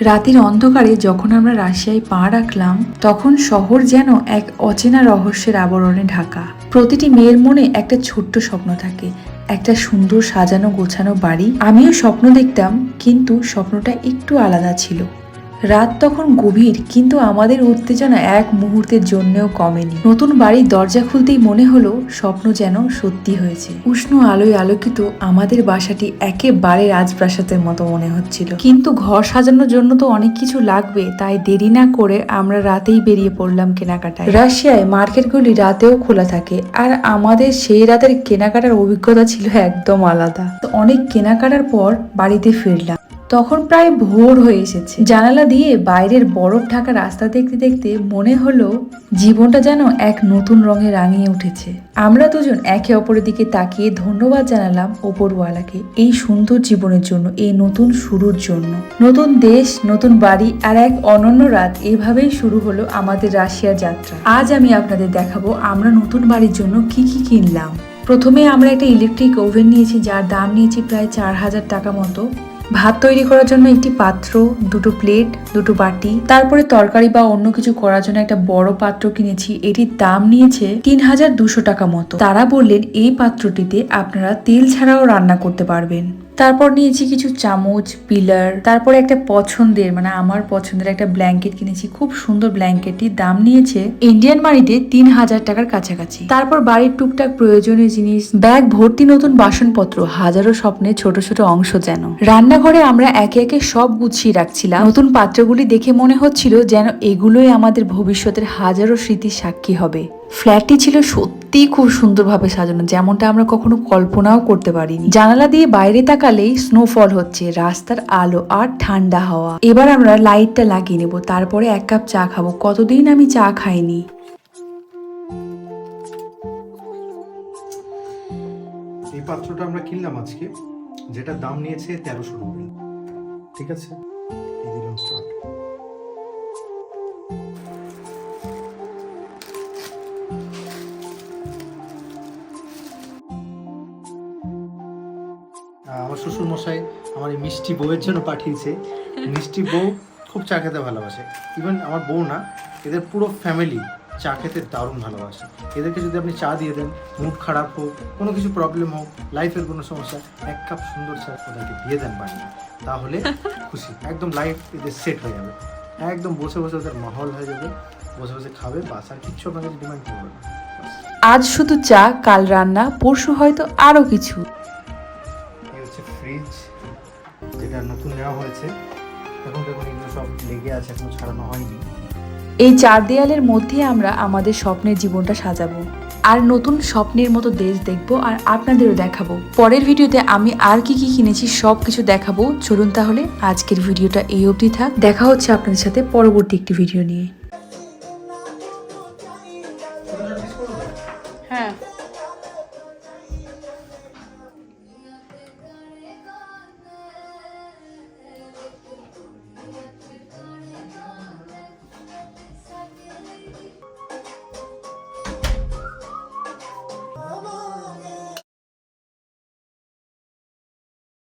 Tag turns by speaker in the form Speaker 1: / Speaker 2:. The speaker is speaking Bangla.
Speaker 1: রাতের অন্ধকারে যখন আমরা রাশিয়ায় পা রাখলাম, তখন শহর যেন এক অচেনা রহস্যের আবরণে ঢাকা। প্রতিটি মেয়ের মনে একটা ছোট্ট স্বপ্ন থাকে, একটা সুন্দর সাজানো গোছানো বাড়ি। আমিও স্বপ্ন দেখতাম, কিন্তু স্বপ্নটা একটু আলাদা ছিল। রাত তখন গভীর, কিন্তু আমাদের উত্তেজনা এক মুহূর্তের জন্যও কমেনি। নতুন বাড়ির দরজা খুলতেই মনে হলো স্বপ্ন যেন সত্যি হয়েছে। উষ্ণ আলোয় আলোকিত আমাদের বাসাটি একেবারে রাজপ্রাসাদের মতো মনে হচ্ছিল। কিন্তু ঘর সাজানোর জন্য তো অনেক কিছু লাগবে, তাই দেরি না করে আমরা রাতেই বেরিয়ে পড়লাম কেনাকাটায়। রাশিয়ায় মার্কেটগুলি রাতেও খোলা থাকে, আর আমাদের সেই রাতের কেনাকাটার অভিজ্ঞতা ছিল একদম আলাদা। তো অনেক কেনাকাটার পর বাড়িতে ফিরলাম। তখন প্রায় ভোর হয়ে এসেছে। জানালা দিয়ে বাইরের বরফ ঢাকা রাস্তা দেখতে দেখতে মনে হলো জীবনটা যেন এক নতুন রঙে রাঙিয়ে উঠেছে। আমরা দুজন একে অপরের দিকে তাকিয়ে ধন্যবাদ জানালাম ওপরওয়ালাকে এই সুন্দর জীবনের জন্য, এই নতুন শুরুর জন্য। নতুন দেশ, নতুন বাড়ি আর এক অনন্য রাত এভাবেই শুরু হলো আমাদের রাশিয়া যাত্রা। আজ আমি আপনাদের দেখাবো আমরা নতুন বাড়ির জন্য কি কি কিনলাম। প্রথমে আমরা একটা ইলেকট্রিক ওভেন নিয়েছি, যার দাম নিয়েছি প্রায় চার হাজার টাকা মতো। ভাত তৈরি করার জন্য একটি পাত্র, দুটো প্লেট দুটো বাটি, তারপরে তরকারি বা অন্য কিছু করার জন্য একটা বড় পাত্র কিনেছি। এটির দাম নিয়েছে তিন হাজার দুশো টাকা মতো। তারা বললেন, এই পাত্রটিতে আপনারা তেল ছাড়াও রান্না করতে পারবেন। তারপর নিয়েছি কিছু চামচ, পিলার, তারপরে একটা পছন্দের মানে আমার পছন্দের একটা ব্ল্যাঙ্কেট কিনেছি, খুব সুন্দর ব্ল্যাঙ্কেটটির দাম নিয়েছে ইন্ডিয়ান মানিতে তিন হাজার টাকার কাছাকাছি। তারপর বাড়ির টুকটাক প্রয়োজনীয় জিনিস, ব্যাগ, ভর্তি নতুন বাসনপত্র, হাজারো স্বপ্নের ছোট ছোট অংশ যেন। রান্নাঘরে আমরা একে একে সব গুছিয়ে রাখছিলাম। নতুন পাত্রগুলি দেখে মনে হচ্ছিল যেন এগুলোই আমাদের ভবিষ্যতের হাজারো স্মৃতির সাক্ষী হবে। ফ্ল্যাটটি ছিল সত্যি খুব সুন্দরভাবে সাজানো, যেমনটা আমরা কখনো কল্পনাও করতে পারিনি। জানালা দিয়ে বাইরে তাকালেই স্নোফল হচ্ছে, রাস্তার আলো আর ঠান্ডা হাওয়া। এবার আমরা লাইটটা লাগিয়ে নেব, তারপরে এক কাপ চা খাব। কতদিন আমি চা খাইনি?
Speaker 2: এই পাত্রটা আমরা কিনলাম আজকে, যেটার দাম নিয়েছে তেরোশো ঠিক আছে? আমার শ্বশুর মশাই আমার এই মিষ্টি বউয়ের জন্য পাঠিয়েছে। মিষ্টি বউ খুব চা খেতে ভালোবাসে। ইভেন আমার বউ না, এদের পুরো ফ্যামিলি চা খেতে দারুণ ভালোবাসে। এদেরকে যদি আপনি চা দিয়ে দেন মুড খারাপ হোক, কোনো কিছু প্রবলেম হোক লাইফের কোনো সমস্যা, এক কাপ সুন্দর চা ওদেরকে দিয়ে দেন বানিয়ে তাহলে খুশি। একদম লাইফ এদের সেট হয়ে যাবে। একদম বসে বসে ওদের মাহল হয়ে যাবে। বসে বসে খাবে, বাস, আর কিচ্ছু আপনার ডিমান্ড করবে
Speaker 1: আজ শুধু চা, কাল রান্না, পরশু হয়তো আরও কিছু।
Speaker 2: ফ্রিজ যেটা নতুন নেওয়া হয়েছে। এখন দেখুন এগুলো সব লেগে আছে এখনও ছাড়ানো হয়নি।
Speaker 1: এই চার দেয়ালের মধ্যে আমরা আমাদের স্বপ্নের জীবনটা সাজাবো। আর নতুন স্বপ্নের মতো দেশ দেখব আর আপনাদেরও দেখাবো। পরের ভিডিওতে আমি আর কি কি কিনেছি সব কিছু দেখাবো। চলুন তাহলে আজকের ভিডিওটা এই অবধি থাক। দেখা হচ্ছে আপনাদের সাথে পরবর্তী একটি ভিডিও নিয়ে।
Speaker 3: হ্যাঁ।